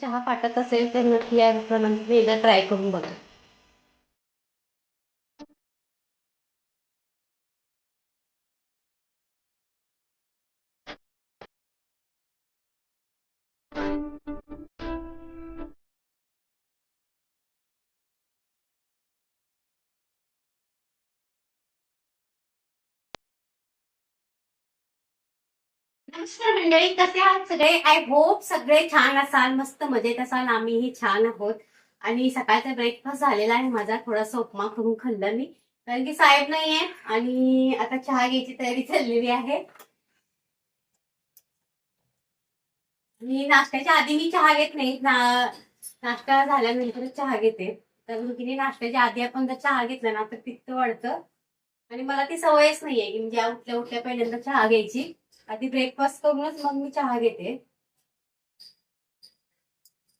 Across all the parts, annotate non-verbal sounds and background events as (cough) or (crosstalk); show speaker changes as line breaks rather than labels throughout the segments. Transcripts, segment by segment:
चहा फाटत असेल तर नक्की या प्रमाणे एकदा ट्राय करून बघा. नमस्कार मंडळी कसे आहात सगळे? आय होप सगळे छान असाल मस्त मजेत असाल. आम्हीही छान आहोत. आणि सकाळचा ब्रेकफास्ट झालेला आहे. माझा थोडासा उपमा करून खाल्ला मी. कारण की साहेब नाहीये. आणि आता चहा घ्यायची तयारी चाललेली आहे. आणि नाश्त्याच्या आधी मी चहा घेत नाही. ना- नाश्ता झाल्यानंतरच चहा घेते. तर मुलगीने नाश्त्याच्या आधी आपण जर चहा घेतला ना तर पित्त वाढतं. आणि मला ती सवयच नाहीये की म्हणजे उठल्या उठल्या पहिल्यांदा चहा घ्यायची. आधी ब्रेकफास्ट करूनच मग मी चहा घेते.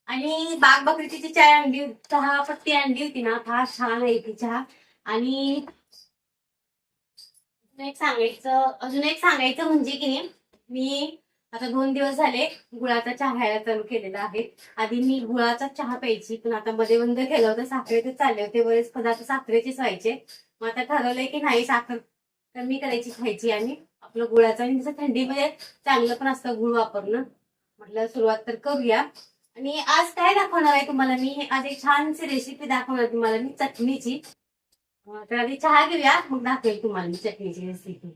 आणि बाग बकरीची जी चाय आणली चहा पत्ती आणली होती ना फार छान आहे ती चहा. आणि एक सांगायचं अजून एक सांगायचं म्हणजे की नाही मी आता दोन दिवस झाले गुळाचा चहा घ्यायला चालू केलेला आहे. आधी मी गुळाचा चहा प्यायची पण आता मध्ये बंद केलं होतं साखरेचे चालले होते बरेच पदार्थ साखरेचेच व्हायचे. मग आता ठरवलंय की नाही साखर कमी करायची खायची आणि आपलं गुळाचं आणि जसं थंडीमध्ये चांगलं पण असतं गुळ वापरणं. म्हटलं सुरुवात तर करूया. आणि आज काय दाखवणार आहे तुम्हाला मी? आज एक छानशी रेसिपी दाखवणार तुम्हाला मी चटणीची. तर आधी चहा घेऊया मग दाखवेल तुम्हाला मी चटणीची रेसिपी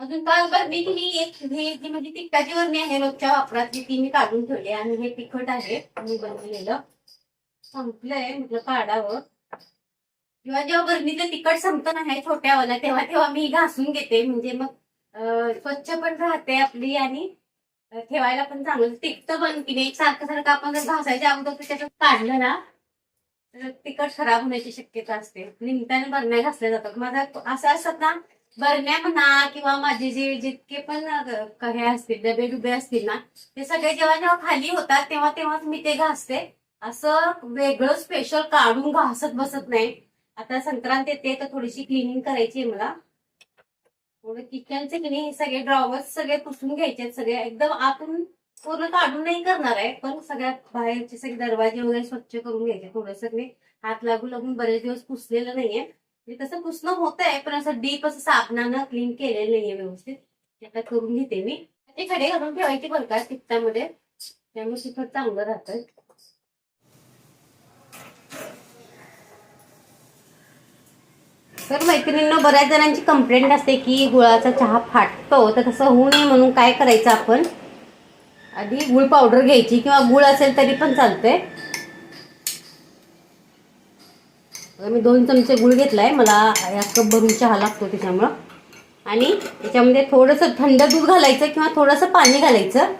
अजून काल मी मी एक हे जी म्हणजे तिखटाची वरणी आहे रोजच्या वापरातली ती मी काढून ठेवली आणि हे तिखट आहे. मी बनवलेलं. संपलंय म्हटलं काढावं. किंवा जेव्हा बरणीचं तिखट संपत नाही छोट्यावाला तेव्हा तेव्हा मी घासून घेते. म्हणजे मग स्वच्छ पण राहते आपली आणि ठेवायला पण चांगलं. तिखट पण की नाही सारखं सारखं आपण जर घासायच्या अगोदर त्याच्यात काढलं ना तर तिखट खराब होण्याची शक्यता असते. निमताने बरण्या घासल्या जातात. माझा असं असतात ना बरण्या म्हणा किंवा माझे जे जितके पण हे असतील डबे डुबे असतील ना ते सगळे जेव्हा जेव्हा खाली होतात तेव्हा तेव्हाच मी ते घासते. असं वेगळं स्पेशल काढून घासत बसत नाही. आता संक्रांत येते तर थोडीशी क्लिनिंग करायची आहे मला. थोडं किचनचे की नाही सगळे ड्रॉवर्स सगळे पुसून घ्यायचे सगळे एकदम आतून पूर्ण काढून नाही करणार आहे पण सगळ्यात बाहेरचे सगळे दरवाजे वगैरे स्वच्छ करून घ्यायचे थोडंसं मी हात लागू लागून बरेच दिवस पुसलेलं नाहीये. म्हणजे तसं पुसणं होत आहे पण असं डीप असं साबणानं क्लीन केलेलं नाहीये व्यवस्थित. आता करून घेते मी. ते खडे घालून ठेवायचे बरं का तिखटामध्ये. त्यामुळे तिखट चांगलं राहतं तर मैत्रिणींना बऱ्याच जणांची कंप्लेंट असते की गुळाचा चहा फाटतो तर तसं होऊ नये म्हणून काय करायचं आपण? आधी गुळ पावडर घ्यायची किंवा गुळ असेल तरी पण चालतंय. मी दोन चमचे गुळ घेतलाय मला या कप भरून चहा लागतो त्याच्यामुळं. आणि त्याच्यामध्ये थोडंसं थंड दूध घालायचं किंवा थोडंसं पाणी घालायचं.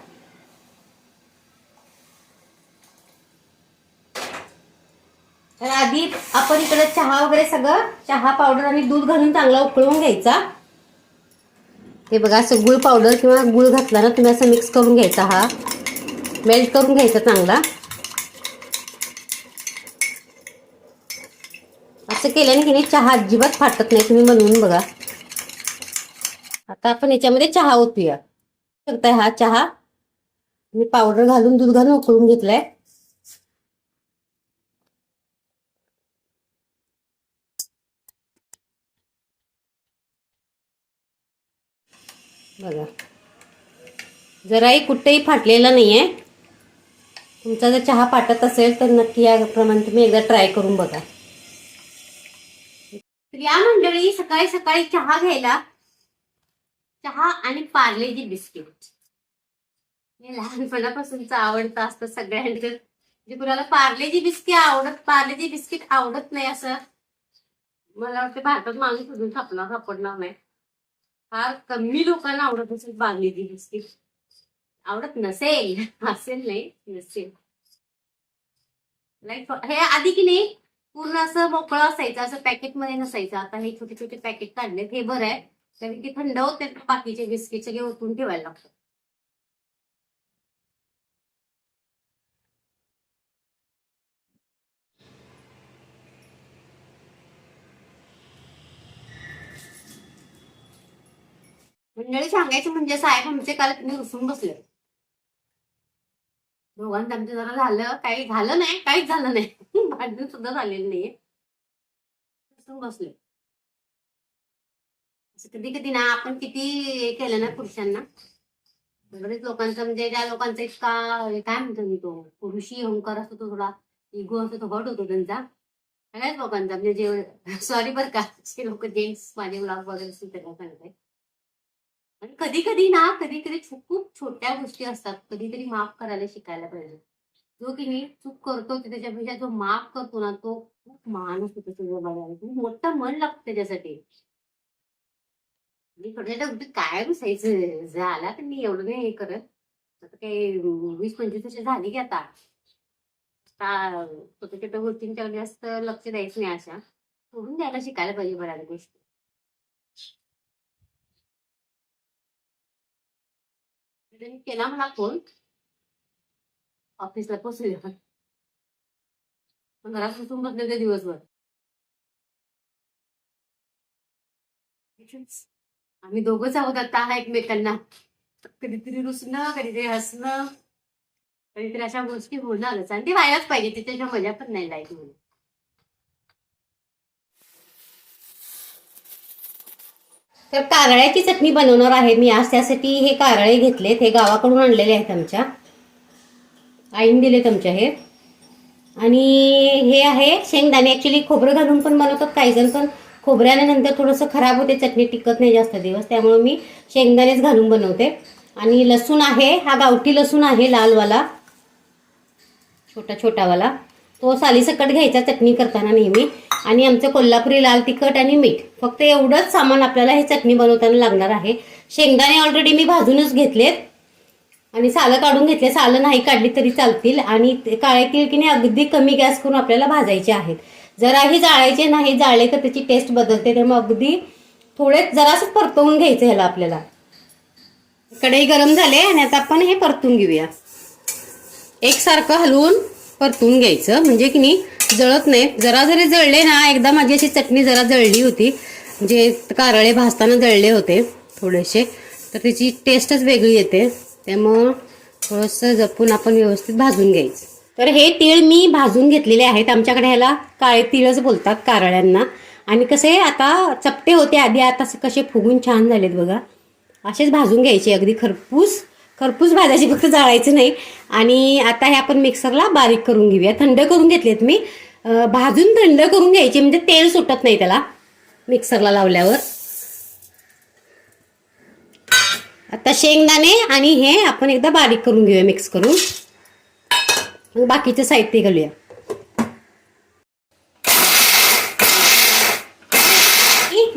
तर आधी आपण इकडे चहा वगैरे सगळं चहा पावडर आणि दूध घालून चांगला उकळवून घ्यायचा. हे बघा असं गुळ पावडर किंवा गुळ घातला ना तुम्ही असं मिक्स करून घ्यायचा हा. मेल्ट करून घ्यायचा चांगला. असं केल्याने की नाही चहा अजिबात फाटत नाही तुम्ही बनवून बघा. आता आपण याच्यामध्ये चहा ओतूया. शकताय हा चहा. मी पावडर घालून दूध घालून उकळून घेतलाय. बघा. जराही कुठेही फाटलेला नाहीये. तुमचा जर चहा फाटत असेल तर नक्की याप्रमाणे तुम्ही एकदा ट्राय करून बघा. या मंडळी सकाळी सकाळी चहा घ्यायला चहा आणि पार्लेजी बिस्किट. हे लहानपणापासूनच आवडतं असतं सगळ्यांचं. म्हणजे कुणाला पार्लेजी बिस्किट आवडत पार्लेजी बिस्किट आवडत नाही असं. मला वाटतं भारतात माणूस अजून सापणार सापडणार नाही. फार कमी लोकांना आवडत असेल पार्लेजी बिस्किट आवडत नसेल असेल नाही नसेल. लाईक हे आधी की नाही पूर्ण असं मोकळं असायचं असं पॅकेटमध्ये नसायचं. आता हे छोटे छोटे पॅकेट काढलेत हे बरं आहे. कारण की थंड होते बाकीचे बिस्किटचे सगळे ओतून ठेवायला लागतात. मंडळी सांगायचं म्हणजे साहेब आमचे काल तुम्ही रुसून बसले. दोघांचं आमचं जरा झालं काही झालं नाही काहीच झालं नाही. (laughs) भांडण सुद्धा झालेलं नाही रुसून बसले. कधी कधी ना आपण किती हे केलं ना पुरुषांना बरेच लोकांचं म्हणजे ज्या लोकांचा इतका काय म्हणतो मी तो पुरुषी अहंकार असतो तो थोडा इगो असतो तो हट होतो त्यांचा. सगळ्याच लोकांचा म्हणजे जे सॉरी बरं का जे लोक जेंट्स माझे ब्लॉग वगैरे असतील त्यांना सांगते. आणि कधी कधी ना कधी कधी खूप छोट्या गोष्टी असतात. कधीतरी माफ करायला शिकायला पाहिजे. जो की मी चूक करतो ते त्याच्यापेक्षा जो माफ करतो ना तो खूप महान असतो त्याच्या बघायला खूप मोठं मन लागतं त्याच्यासाठी. मी छोट्या काय रुसायचं झाला तर मी एवढं नाही हे करत. आता काही वीस पंचवीस वर्ष झाली की आता. छोट्या छोट्या गोष्टींच्या जास्त लक्ष द्यायचं नाही अशा. सोडून द्यायला शिकायला पाहिजे बऱ्याच गोष्टी. त्यांनी केला मला फोन ऑफिसला पोचले घरात बसून बसले ते दिवसभर. आम्ही दोघंच आहोत आता एकमेकांना. कधीतरी रुसणं कधीतरी हसणं. कधीतरी अशा गोष्टी होणारच. आणि ते व्हायलाच पाहिजे त्याच्याशिवाय मजा पण नाही लाईफ म्हणून तर कारळ्याची चटणी बनवणार आहे मी आज. त्यासाठी हे कारळे घेतलेत हे गावाकडून आणलेले आहेत आमच्या. आईन दिलेत आमच्या हे. आणि हे आहे शेंगदाणे. ॲक्च्युली खोबरं घालून पण बनवतात काही जण पण खोबऱ्यानंतर थोडंसं खराब होते चटणी टिकत नाही जास्त दिवस. त्यामुळे मी शेंगदाणेच घालून बनवते. आणि लसूण आहे हा गावठी लसूण आहे लालवाला. छोटा छोटावाला तो सालीसकट घ्यायचा चटणी करताना नेहमी. आणि आमचं कोल्हापुरी लाल तिखट आणि मीठ. फक्त एवढंच सामान आपल्याला हे चटणी बनवताना लागणार आहे. शेंगदाणे ऑलरेडी मी भाजूनच घेतलेत. आणि सालं काढून घेतले. सालं नाही काढली तरी चालतील. आणि ते काळे तीळ की नाही अगदी कमी गॅस करून आपल्याला भाजायचे आहेत. जराही जाळायचे नाही. जाळले तर त्याची टेस्ट बदलते. त्यामुळे अगदी थोडे जरासं परतवून घ्यायचं ह्याला आपल्याला. कढई गरम झाले आणि आता आपण हे परतून घेऊया. एकसारखं हलवून परतून घ्यायचं. म्हणजे की नाही जळत नाही. जरा जरी जळले ना एकदा माझी अशी चटणी जरा जळली होती. म्हणजे कारळे भाजताना जळले होते थोडेसे. तर त्याची टेस्टच वेगळी येते. त्यामुळं थोडंसं जपून आपण व्यवस्थित भाजून घ्यायचं. तर हे तीळ मी भाजून घेतलेले आहेत. आमच्याकडे ह्याला काळे तीळच बोलतात कारळ्यांना. आणि कसे आता चपटे होते आधी. आता कसे फुगून छान झालेत बघा. असेच भाजून घ्यायचे. अगदी खरपूस खरपूस भाजायची फक्त जाळायचं नाही. आणि आता हे आपण मिक्सरला बारीक करून घेऊया. थंड करून घेतलेत मी. भाजून थंड करून घ्यायचे म्हणजे तेल सुटत नाही त्याला. मिक्सरला लावल्यावर. आता शेंगदाणे आणि हे आपण एकदा बारीक करून घेऊया मिक्स करून. बाकीचे साहित्य घालूया.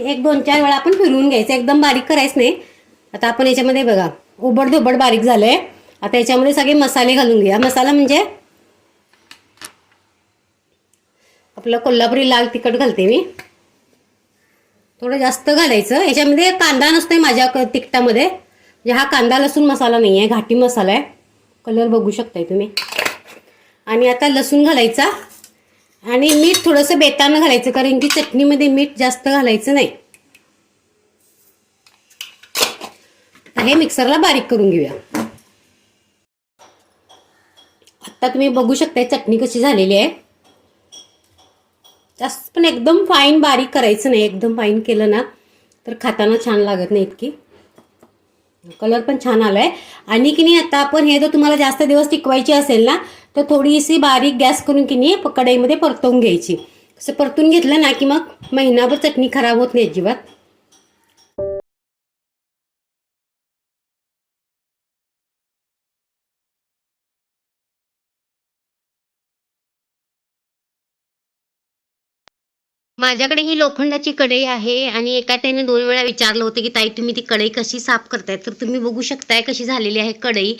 एक दोन चार वेळा आपण फिरवून घ्यायचं. एकदम बारीक करायचं नाही. आता आपण याच्यामध्ये बघा. उबड धोबड बारीक आहे आता याच्यामध्ये सगळे मसाले घालून घ्या मसाला म्हणजे? आपलं कोल्हापुरी लाल तिखट घालते मी. थोडं जास्त घालायचं. याच्यामध्ये कांदा नसतोय माझ्या क- तिखटामध्ये. म्हणजे हा कांदा लसूण मसाला नाही आहे घाटी मसाला आहे. कलर बघू शकताय तुम्ही. आणि आता लसूण घालायचा. आणि मीठ थोडंसं बेतानं घालायचं कारण की चटणीमध्ये मीठ जास्त घालायचं नाही. हे मिक्सरला बारीक करून घेऊया. आता तुम्ही बघू शकताय चटणी कशी झालेली आहे. जास्त पण एकदम फाईन बारीक करायचं नाही एकदम फाईन केलं ना तर खाताना छान लागत नाही इतकी. कलर पण छान आलाय. आणि की नाही आता आपण हे जर तुम्हाला जास्त दिवस टिकवायची असेल ना तर थोडीशी बारीक गॅस करून की नाही कढईमध्ये परतवून घ्यायची. असं परतून घेतलं ना की मग महिनाभर चटणी खराब होत नाही अजिबात. माझ्याकडे ही लोखंडाची कढई आहे आणि एका त्याने दोन वेळा विचारलं होतं की ताई तुम्ही ती कढई कशी साफ करताय तर तुम्ही बघू शकताय कशी झालेली आहे कढई.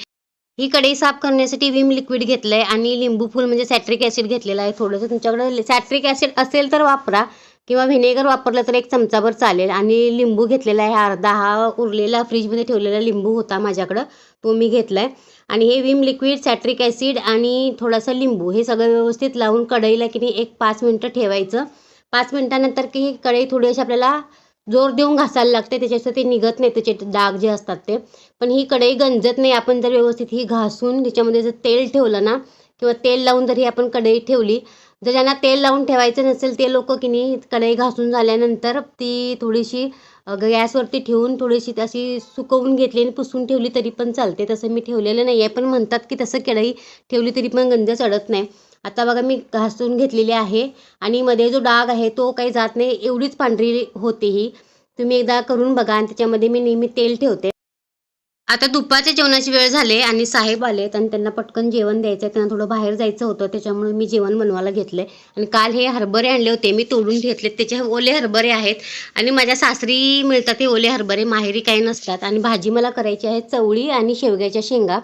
ही कढई साफ करण्यासाठी विम लिक्विड घेतलंय आणि लिंबू फूल म्हणजे सॅट्रिक ॲसिड घेतलेलं आहे थोडंसं. तुमच्याकडे सॅट्रिक ॲसिड असेल तर वापरा किंवा व्हिनेगर वापरलं तर एक चमचाभर चालेल. आणि लिंबू घेतलेला आहे अर्धा. हा उरलेला फ्रीजमध्ये ठेवलेला लिंबू होता माझ्याकडं. तो मी घेतला आहे आणि हे विम लिक्विड सॅट्रिक ॲसिड आणि थोडासा लिंबू हे सगळं व्यवस्थित लावून कढईला की नाही एक पाच मिनटं ठेवायचं. पाच मिनिटानंतर की ही कढई थोडी अशी आपल्याला जोर देऊन घासायला लागते त्याच्याचं ते निघत नाही त्याचे डाग जे असतात ते. पण ही कढई गंजत नाही आपण जर व्यवस्थित ही घासून त्याच्यामध्ये जर तेल ठेवलं ना किंवा तेल लावून जर ही आपण कढई ठेवली जर ज्यांना तेल लावून ठेवायचं नसेल ते लोक की नाही कढई घासून झाल्यानंतर ती थोडीशी गॅसवरती ठेवून थोडीशी अशी सुकवून घेतली आणि पुसून ठेवली तरी पण चालते. तसं मी ठेवलेलं नाही आहे पण म्हणतात की तसं कढई ठेवली तरी पण गंज चढत नाही. आता बघा मी घासून घेतलेली आहे आणि मध्ये जो डाग आहे तो काही जात नाही एवढीच पांढरी होते ही. तुम्ही एकदा करून बघा आणि त्याच्यामध्ये मी नेहमी तेल ठेवते. आता दुपारच्या जेवणाची वेळ झाले आणि साहेब आलेत आणि त्यांना पटकन जेवण द्यायचं आहे. त्यांना थोडं बाहेर जायचं होतं त्याच्यामुळे मी जेवण बनवायला घेतलं आणि काल हे हरभरे आणले होते मी तोडून घेतलेत. त्याचे ओले हरभरे आहेत आणि माझ्या सासरी मिळतात ते ओले हरभरे माहेरी काही नसतात. आणि भाजी मला करायची आहे चवळी आणि शेवग्याच्या शेंगा.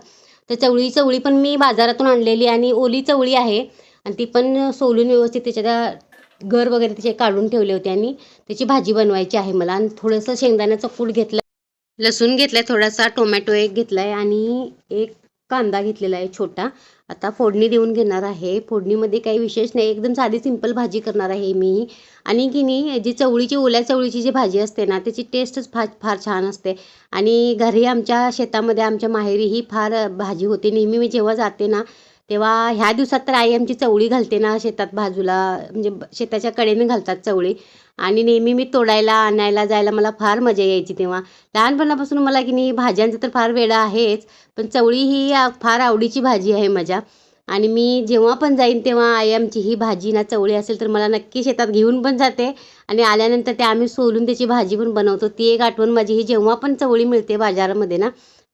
तर चवळी चवळी पण मी बाजारातून आणलेली आणि ओली चवळी आहे. आणि ती पण सोलून व्यवस्थित त्याच्यात घर वगैरे तिचे काढून ठेवले होते आणि त्याची भाजी बनवायची आहे मला. आणि थोडंसं शेंगदाण्याचं कूट घेतलं लसूण घेतलाय थोडासा टोमॅटो एक घेतलाय आणि एक कांदा घेतलेला आहे छोटा. आता फोडणी देऊन घेणार आहे. फोडणीमध्ये काही विशेष नाही. एकदम साधी सिंपल भाजी करणार आहे मी. आणि की नाही जी चवळीची ओल्या चवळीची जी भाजी असते ना त्याची टेस्टच फार फार छान असते. आणि घरी आमच्या शेतामध्ये आमच्या माहेरी ही फार भाजी होते. नेहमी मी जेव्हा जाते ना तेव्हा ह्या दिवसात तर आई आमची चवळी घालते ना शेतात बाजूला. म्हणजे शेताच्या कडेने घालतात चवळी. आणि नेहमी मी तोडायला आणायला जायला मला फार मजा यायची तेव्हा. लहानपणापासून मला की नाही भाज्यांचं तर फार वेळा आहेच पण चवळी ही फार आवडीची भाजी आहे माझ्या. आणि मी जेव्हा पण जाईन तेव्हा आई आमची ही भाजी ना चवळी असेल तर मला नक्की शेतात घेऊन पण जाते. आणि आल्यानंतर ते आम्ही सोलून त्याची भाजी पण बनवतो. ती एक आठवण माझी ही जेव्हा पण चवळी मिळते बाजारामध्ये ना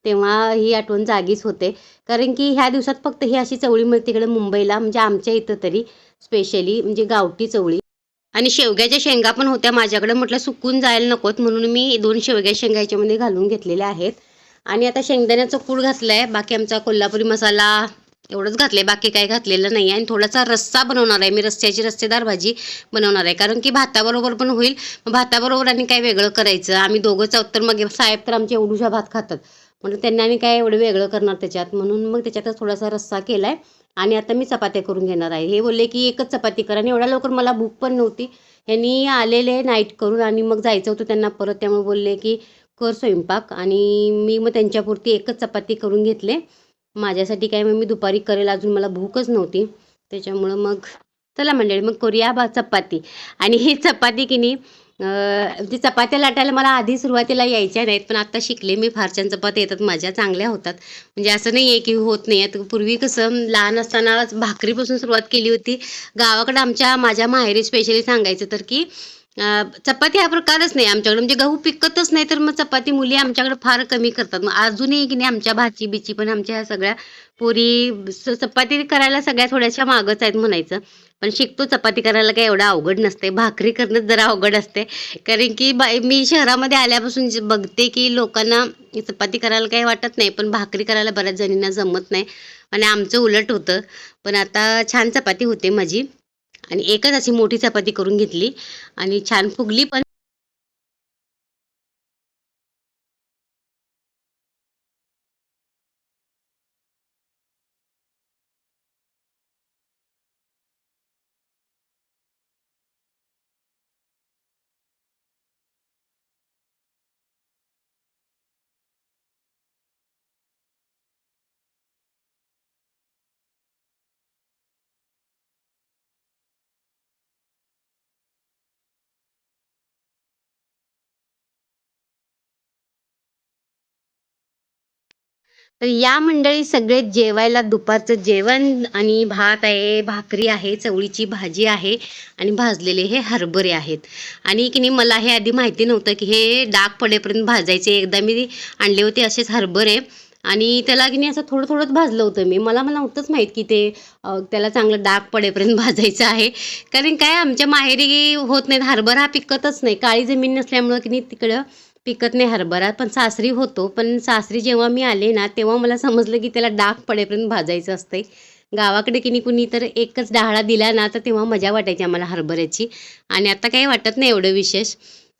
तेव्हा ही आठवण जागीच होते. कारण की ह्या दिवसात फक्त ही अशी चवळी मिळते इकडे मुंबईला म्हणजे आमच्या इथं तरी स्पेशली म्हणजे गावठी चवळी. आणि शेवग्याच्या शेंगा पण होत्या माझ्याकडे. म्हटलं सुकून जायला नकोत म्हणून मी दोन शेवग्या शेंगा याच्यामध्ये घालून घेतलेल्या आहेत. आणि आता शेंगदाण्याचं कूड घातलं आहे बाकी आमचा कोल्हापुरी मसाला एवढंच घातलं आहे बाकी काय घातलेलं नाही आहे. आणि थोडासा रस्सा बनवणार आहे. मी रस्स्याची रस्सेदार भाजी बनवणार आहे. कारण की भाताबरोबर पण होईल. मग भाताबरोबर आणि काय वेगळं करायचं? आम्ही दोघंच आहोत तर मग साहेब तर आमचे एवढूशा भात खातात. म्हणून त्यांना आम्ही काय एवढं वेगळं करणार त्याच्यात? म्हणून मग त्याच्यातच थोडासा रस्सा केला आहे आणि आता मी चपात्या करून घेणार आहे. हे बोलले की एकच चपाती करा. आणि एवढ्या लवकर मला भूक पण नव्हती. यांनी आलेले नाईट करून आणि मग जायचं होतं त्यांना परत. त्यामुळे बोलले की कर स्वयंपाक. आणि मी मग त्यांच्यापुरती एकच चपाती करून घेतले. माझ्यासाठी काय मग मी दुपारी करेल. अजून मला भूकच नव्हती. त्याच्यामुळं मग चला मंडळी मग करूया बा चपाती. आणि ही चपाती की नाही ती चपात्या लाटायला मला आधी सुरुवातीला यायच्या नाहीत पण आता शिकले मी. फार छान चपात्या येतात माझ्या चांगल्या होतात. म्हणजे असं नाही आहे की होत नाही आहेत. पूर्वी कसं लहान असतानाच भाकरीपासून सुरुवात केली होती. गावाकडं आमच्या माझ्या माहेरी स्पेशली सांगायचं तर की चपाती हा प्रकारच नाही आमच्याकडे. म्हणजे गहू पिकतच नाही तर मग चपाती मुली आमच्याकडे फार कमी करतात. मग अजूनही की नाही आमच्या भाची बिची पण आमच्या ह्या सगळ्या पोरी स- चपाती करायला सगळ्या थोड्याशा मागच आहेत म्हणायचं. पण शिकतो चपाती करायला काही एवढं अवघड नसते. भाकरी करणंच जरा अवघड असते. कारण की बा मी शहरामध्ये आल्यापासून जे बघते की लोकांना चपाती करायला काही वाटत नाही पण भाकरी करायला बऱ्याच जणींना जमत नाही. आणि आमचं उलट होतं. पण आता छान चपाती होते माझी. आणि एकच अशी मोठी चपाती करून घेतली. आणि छान फुगली पण. तर या मंडळी सगळे जेवायला दुपारचं जेवण आणि भात आहे भाकरी आहे चवळीची भाजी आहे आणि भाजलेले हे हरभरे आहेत. आणि की नाही मला हे आधी माहिती नव्हतं की हे डाग पडेपर्यंत भाजायचे. एकदा मी आणले होते असेच हरभरे आणि त्याला की नाही असं थोडं थोडंच भाजलं होतं मी. मला मला नव्हतंच माहीत की ते त्याला चांगलं डाग पडेपर्यंत (laughs) भाजायचं आहे. कारण काय आमच्या माहेरी होत नाहीत. हरभरा हा पिकतच नाही. काळी जमीन नसल्यामुळं की नाही तिकडं पिकत नाही हरभरा पण सासरी होतो. पण सासरी जेव्हा मी आले ना तेव्हा मला समजलं की त्याला डाग पडेपर्यंत भाजायचं असतंय. गावाकडे की नाही कुणी तर एकच डाळा दिला ना तर तेव्हा मजा वाटायची आम्हाला हरभऱ्याची. आणि आता काही वाटत नाही एवढं विशेष.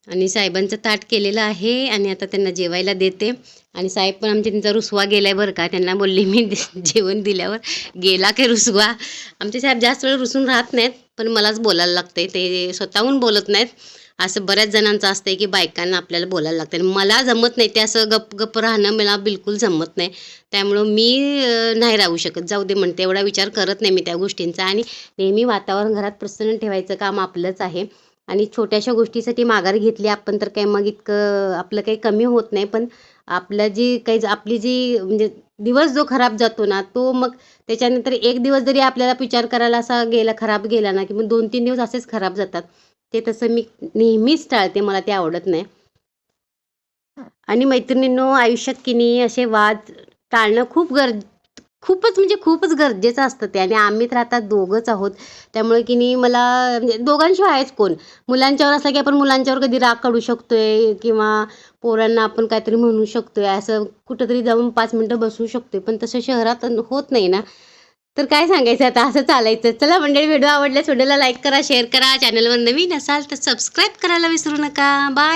आणि साहेबांचं ताट केलेलं आहे आणि आता त्यांना जेवायला देते. आणि साहेब पण आमच्या त्यांचा रुसवा गेलाय बरं का? त्यांना बोलले मी (laughs) जेवण दिल्यावर. गेला की रुसवा? आमचे साहेब जास्त वेळ रुसून राहत नाहीत पण मलाच बोलायला लागते ते स्वतःहून बोलत नाहीत.
असं बऱ्याच जणांचं असतंय की बायकांना आपल्याला बोलायला लागतं आणि मला जमत नाही ते असं गप गप राहणं मला बिलकुल जमत नाही. त्यामुळं मी नाही राहू शकत. जाऊ दे म्हणते. एवढा विचार करत नाही मी त्या गोष्टींचा. आणि नेहमी वातावरण घरात प्रसन्न ठेवायचं काम आपलंच आहे. आणि छोट्याशा गोष्टीसाठी माघार घेतली आपण तर काही मग इतकं आपलं काही कमी होत नाही. पण आपलं जी काही आपली जी म्हणजे दिवस जो खराब जातो ना तो मग त्याच्यानंतर एक दिवस जरी आपल्याला विचार करायला असा गेला खराब गेला ना की मग दोन तीन दिवस असेच खराब जातात. ते तसं मी नेहमीच टाळते मला ते आवडत नाही. आणि मैत्रिणींनो आयुष्यात की नाही असे वाद टाळणं खूप गर खूपच म्हणजे खूपच गरजेचं असतं ते. आणि आम्ही तर आता दोघंच आहोत. त्यामुळे की नाही मला म्हणजे दोघांशिवाय आहेच कोण. मुलांच्यावर असलं की आपण मुलांच्यावर कधी राग काढू शकतोय किंवा पोरांना आपण काहीतरी म्हणू शकतोय. असं कुठंतरी जाऊन पाच मिनटं बसू शकतोय. पण तसं शहरात होत नाही ना. तर काय सांगायचं आता? असं चालायचं. चला मंडळी व्हिडिओ आवडल्यास व्हिडिओला लाईक करा शेअर करा. चॅनलवर नवीन असाल तर सबस्क्राईब करायला विसरू नका. बाय